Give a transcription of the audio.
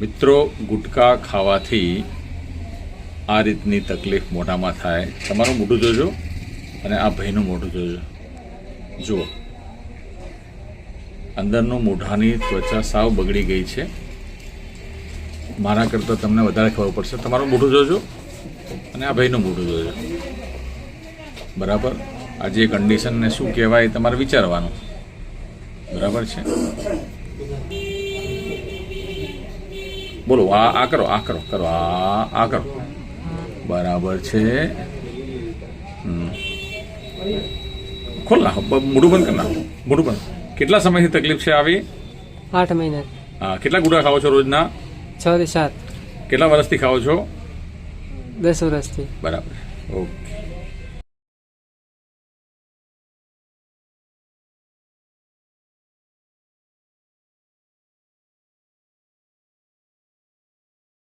મિત્રો, ગુટકા ખાવાથી આ રીતની તકલીફ મોઢામાં થાય. તમારું મોઢું જોજો અને આ ભાઈનું મોઢું જોજો. જુઓ. અંદરનું મોઢાની ત્વચા સાવ બગડી ગઈ છે. મારા કરતાં તમને વધારે ખબર પડશે. તમારું મોઢું જોજો અને આ ભાઈનું મોઢું જોજો. બરાબર? આ જે કન્ડિશનને શું કહેવાય તમારે વિચારવાનું. બરાબર છે? બોલો આ આ કરો આ કરો કરો આ આ કરો. બરાબર છે. ખોલ નાખો મોઢું બંધ કરી નાખો મોઢું બંધ. કેટલા સમયથી તકલીફ છે આવી? આઠ મહિના. હા, કેટલા ગુડા ખાઓ છો રોજના? છ થી સાત. કેટલા વર્ષથી ખાઓ છો? દસ વર્ષથી. બરાબર. ઓકે.